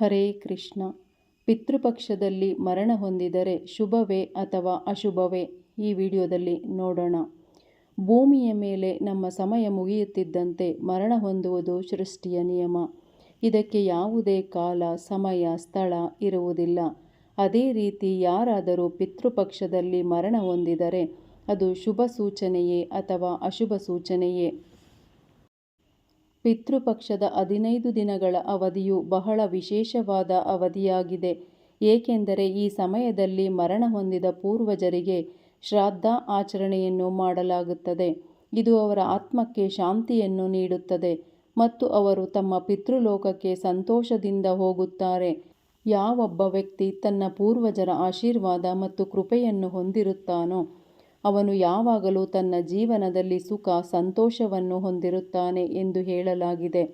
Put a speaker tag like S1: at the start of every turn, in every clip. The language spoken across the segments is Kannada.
S1: ಹರೇ ಕೃಷ್ಣ. ಪಿತೃಪಕ್ಷದಲ್ಲಿ ಮರಣ ಹೊಂದಿದರೆ ಶುಭವೇ ಅಥವಾ ಅಶುಭವೇ? ಈ ವಿಡಿಯೋದಲ್ಲಿ ನೋಡೋಣ. ಭೂಮಿಯ ಮೇಲೆ ನಮ್ಮ ಸಮಯ ಮುಗಿಯುತ್ತಿದ್ದಂತೆ ಮರಣ ಹೊಂದುವುದು ಸೃಷ್ಟಿಯ ನಿಯಮ. ಇದಕ್ಕೆ ಯಾವುದೇ ಕಾಲ, ಸಮಯ, ಸ್ಥಳ ಇರುವುದಿಲ್ಲ. ಅದೇ ರೀತಿ ಯಾರಾದರೂ ಪಿತೃಪಕ್ಷದಲ್ಲಿ ಮರಣ ಹೊಂದಿದರೆ ಅದು ಶುಭ ಸೂಚನೆಯೇ ಅಥವಾ ಅಶುಭ ಸೂಚನೆಯೇ? ಪಿತೃಪಕ್ಷದ ಹದಿನೈದು ದಿನಗಳ ಅವಧಿಯು ಬಹಳ ವಿಶೇಷವಾದ ಅವಧಿಯಾಗಿದೆ. ಏಕೆಂದರೆ ಈ ಸಮಯದಲ್ಲಿ ಮರಣ ಹೊಂದಿದ ಪೂರ್ವಜರಿಗೆ ಶ್ರಾದ್ದ ಆಚರಣೆಯನ್ನು ಮಾಡಲಾಗುತ್ತದೆ. ಇದು ಅವರ ಆತ್ಮಕ್ಕೆ ಶಾಂತಿಯನ್ನು ನೀಡುತ್ತದೆ ಮತ್ತು ಅವರು ತಮ್ಮ ಪಿತೃಲೋಕಕ್ಕೆ ಸಂತೋಷದಿಂದ ಹೋಗುತ್ತಾರೆ. ಯಾವೊಬ್ಬ ವ್ಯಕ್ತಿ ತನ್ನ ಪೂರ್ವಜರ ಆಶೀರ್ವಾದ ಮತ್ತು ಕೃಪೆಯನ್ನು ಹೊಂದಿರುತ್ತಾನೋ ಅವನು ಯಾವಾಗಲೂ ತನ್ನ ಜೀವನದಲ್ಲಿ ಸುಖ, ಸಂತೋಷವನ್ನು ಹೊಂದಿರುತ್ತಾನೆ ಎಂದು ಹೇಳಲಾಗಿದೆ.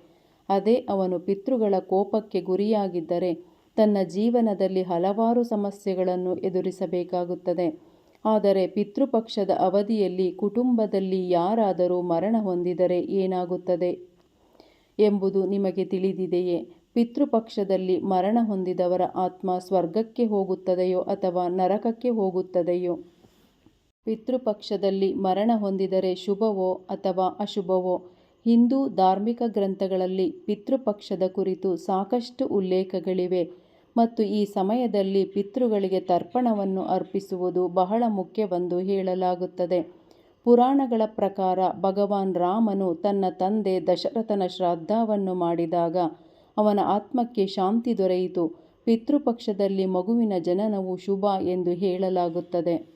S1: ಅದೇ ಅವನು ಪಿತೃಗಳ ಕೋಪಕ್ಕೆ ಗುರಿಯಾಗಿದ್ದರೆ ತನ್ನ ಜೀವನದಲ್ಲಿ ಹಲವಾರು ಸಮಸ್ಯೆಗಳನ್ನು ಎದುರಿಸಬೇಕಾಗುತ್ತದೆ. ಆದರೆ ಪಿತೃಪಕ್ಷದ ಅವಧಿಯಲ್ಲಿ ಕುಟುಂಬದಲ್ಲಿ ಯಾರಾದರೂ ಮರಣ ಹೊಂದಿದರೆ ಏನಾಗುತ್ತದೆ ಎಂಬುದು ನಿಮಗೆ ತಿಳಿದಿದೆಯೇ? ಪಿತೃಪಕ್ಷದಲ್ಲಿ ಮರಣ ಹೊಂದಿದವರ ಆತ್ಮ ಸ್ವರ್ಗಕ್ಕೆ ಹೋಗುತ್ತದೆಯೋ ಅಥವಾ ನರಕಕ್ಕೆ ಹೋಗುತ್ತದೆಯೋ? ಪಿತೃಪಕ್ಷದಲ್ಲಿ ಮರಣ ಹೊಂದಿದರೆ ಶುಭವೋ ಅಥವಾ ಅಶುಭವೋ? ಹಿಂದೂ ಧಾರ್ಮಿಕ ಗ್ರಂಥಗಳಲ್ಲಿ ಪಿತೃಪಕ್ಷದ ಕುರಿತು ಸಾಕಷ್ಟು ಉಲ್ಲೇಖಗಳಿವೆ ಮತ್ತು ಈ ಸಮಯದಲ್ಲಿ ಪಿತೃಗಳಿಗೆ ತರ್ಪಣವನ್ನು ಅರ್ಪಿಸುವುದು ಬಹಳ ಮುಖ್ಯವೆಂದು ಹೇಳಲಾಗುತ್ತದೆ. ಪುರಾಣಗಳ ಪ್ರಕಾರ ಭಗವಾನ್ ರಾಮನು ತನ್ನ ತಂದೆ ದಶರಥನ ಶ್ರಾದ್ದವನ್ನು ಮಾಡಿದಾಗ ಅವನ ಆತ್ಮಕ್ಕೆ ಶಾಂತಿ ದೊರೆಯಿತು. ಪಿತೃಪಕ್ಷದಲ್ಲಿ ಮಗುವಿನ ಜನನವು ಶುಭ ಎಂದು ಹೇಳಲಾಗುತ್ತದೆ.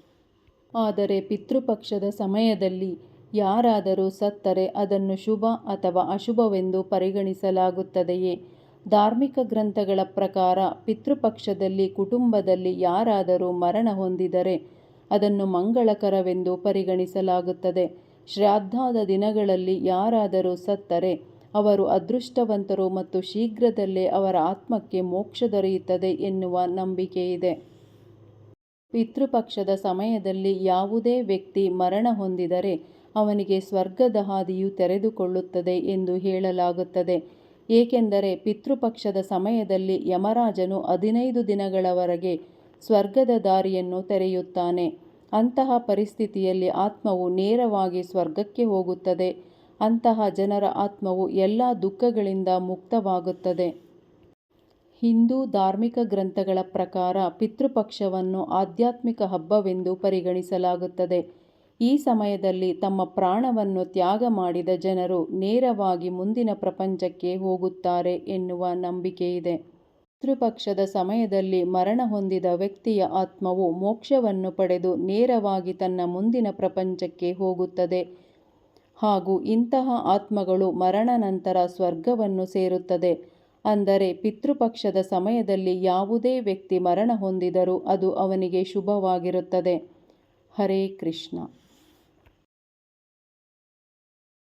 S1: ಆದರೆ ಪಿತೃಪಕ್ಷದ ಸಮಯದಲ್ಲಿ ಯಾರಾದರೂ ಸತ್ತರೆ ಅದನ್ನು ಶುಭ ಅಥವಾ ಅಶುಭವೆಂದು ಪರಿಗಣಿಸಲಾಗುತ್ತದೆಯೇ? ಧಾರ್ಮಿಕ ಗ್ರಂಥಗಳ ಪ್ರಕಾರ ಪಿತೃಪಕ್ಷದಲ್ಲಿ ಕುಟುಂಬದಲ್ಲಿ ಯಾರಾದರೂ ಮರಣ ಹೊಂದಿದರೆ ಅದನ್ನು ಮಂಗಳಕರವೆಂದು ಪರಿಗಣಿಸಲಾಗುತ್ತದೆ. ಶ್ರಾದ್ದಾದ ದಿನಗಳಲ್ಲಿ ಯಾರಾದರೂ ಸತ್ತರೆ ಅವರು ಅದೃಷ್ಟವಂತರು ಮತ್ತು ಶೀಘ್ರದಲ್ಲೇ ಅವರ ಆತ್ಮಕ್ಕೆ ಮೋಕ್ಷ ದೊರೆಯುತ್ತದೆ ಎನ್ನುವ ನಂಬಿಕೆಯಿದೆ. ಪಿತೃಪಕ್ಷದ ಸಮಯದಲ್ಲಿ ಯಾವುದೇ ವ್ಯಕ್ತಿ ಮರಣ ಹೊಂದಿದರೆ ಅವನಿಗೆ ಸ್ವರ್ಗದ ಹಾದಿಯು ತೆರೆದುಕೊಳ್ಳುತ್ತದೆ ಎಂದು ಹೇಳಲಾಗುತ್ತದೆ. ಏಕೆಂದರೆ ಪಿತೃಪಕ್ಷದ ಸಮಯದಲ್ಲಿ ಯಮರಾಜನು ಹದಿನೈದು ದಿನಗಳವರೆಗೆ ಸ್ವರ್ಗದ ದಾರಿಯನ್ನು ತೆರೆಯುತ್ತಾನೆ. ಅಂತಹ ಪರಿಸ್ಥಿತಿಯಲ್ಲಿ ಆತ್ಮವು ನೇರವಾಗಿ ಸ್ವರ್ಗಕ್ಕೆ ಹೋಗುತ್ತದೆ. ಅಂತಹ ಜನರ ಆತ್ಮವು ಎಲ್ಲ ದುಃಖಗಳಿಂದ ಮುಕ್ತವಾಗುತ್ತದೆ. ಹಿಂದೂ ಧಾರ್ಮಿಕ ಗ್ರಂಥಗಳ ಪ್ರಕಾರ ಪಿತೃಪಕ್ಷವನ್ನು ಆಧ್ಯಾತ್ಮಿಕ ಹಬ್ಬವೆಂದು ಪರಿಗಣಿಸಲಾಗುತ್ತದೆ. ಈ ಸಮಯದಲ್ಲಿ ತಮ್ಮ ಪ್ರಾಣವನ್ನು ತ್ಯಾಗ ಮಾಡಿದ ಜನರು ನೇರವಾಗಿ ಮುಂದಿನ ಪ್ರಪಂಚಕ್ಕೆ ಹೋಗುತ್ತಾರೆ ಎನ್ನುವ ನಂಬಿಕೆಯಿದೆ. ಪಿತೃಪಕ್ಷದ ಸಮಯದಲ್ಲಿ ಮರಣ ಹೊಂದಿದ ವ್ಯಕ್ತಿಯ ಆತ್ಮವು ಮೋಕ್ಷವನ್ನು ಪಡೆದು ನೇರವಾಗಿ ತನ್ನ ಮುಂದಿನ ಪ್ರಪಂಚಕ್ಕೆ ಹೋಗುತ್ತದೆ. ಹಾಗೂ ಇಂತಹ ಆತ್ಮಗಳು ಮರಣ ನಂತರ ಸ್ವರ್ಗವನ್ನು ಸೇರುತ್ತದೆ. ಅಂದರೆ ಪಿತೃಪಕ್ಷದ ಸಮಯದಲ್ಲಿ ಯಾವುದೇ ವ್ಯಕ್ತಿ ಮರಣ ಹೊಂದಿದರೂ ಅದು ಅವನಿಗೆ ಶುಭವಾಗಿರುತ್ತದೆ. ಹರೇ ಕೃಷ್ಣ.